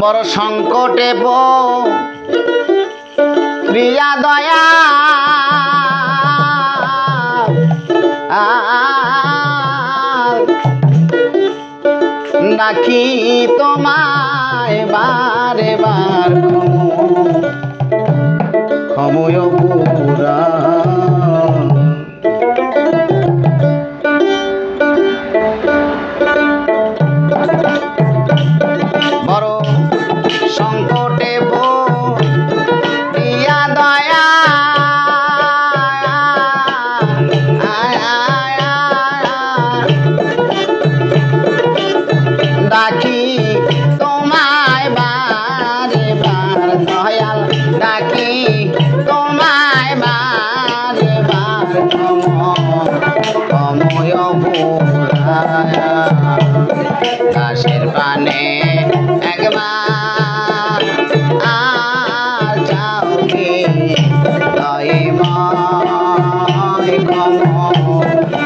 বড় সংকটে প্রিয়া দয়া। ডাকি তোমায় বারে বার ক্ষময় Thank you.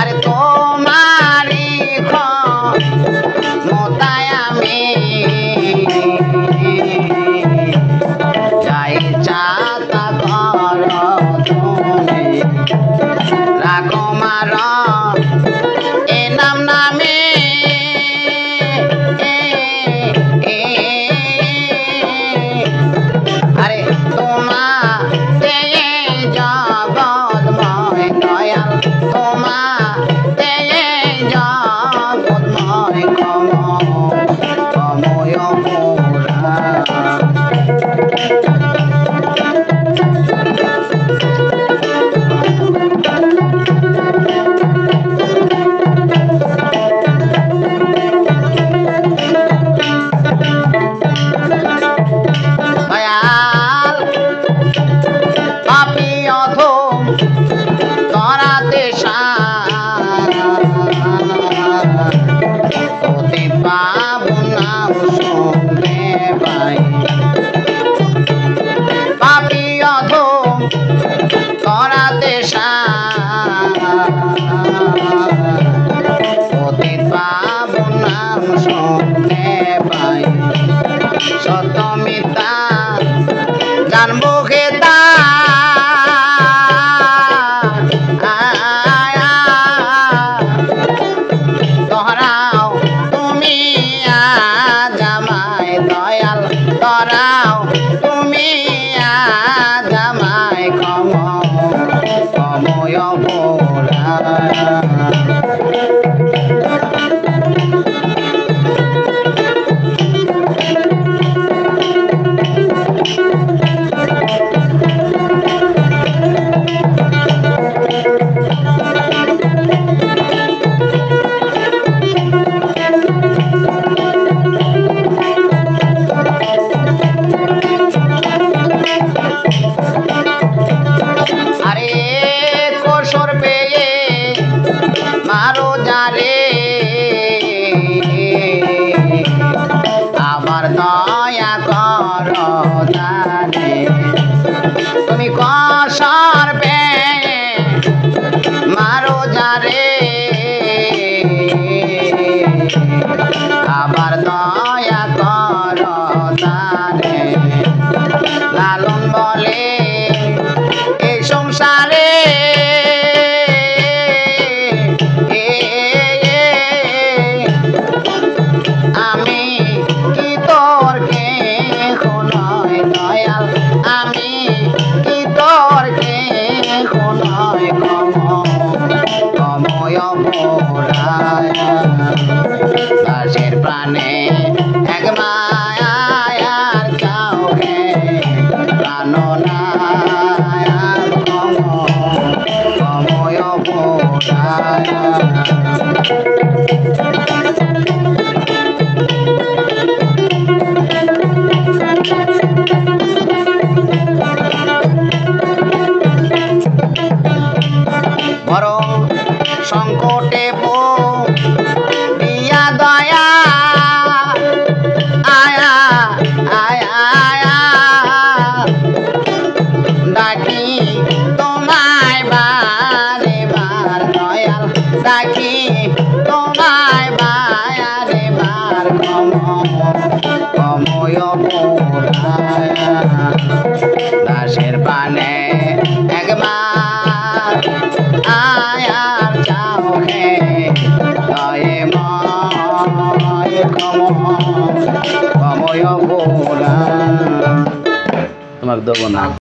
আরে তোমারি মোতায় আমি যাই চাতা কর তুমি রাখো মারা Allah. শুনবে ভাই সত মিতা তহরাও তুমি জামাই দয়াল। তরাও তুমি জামাই কম কময় ভোলা ডারে শ্বাসের প্রাণে এক মায়ার কাউকে প্রাণো না কম সংকটে দেবো না।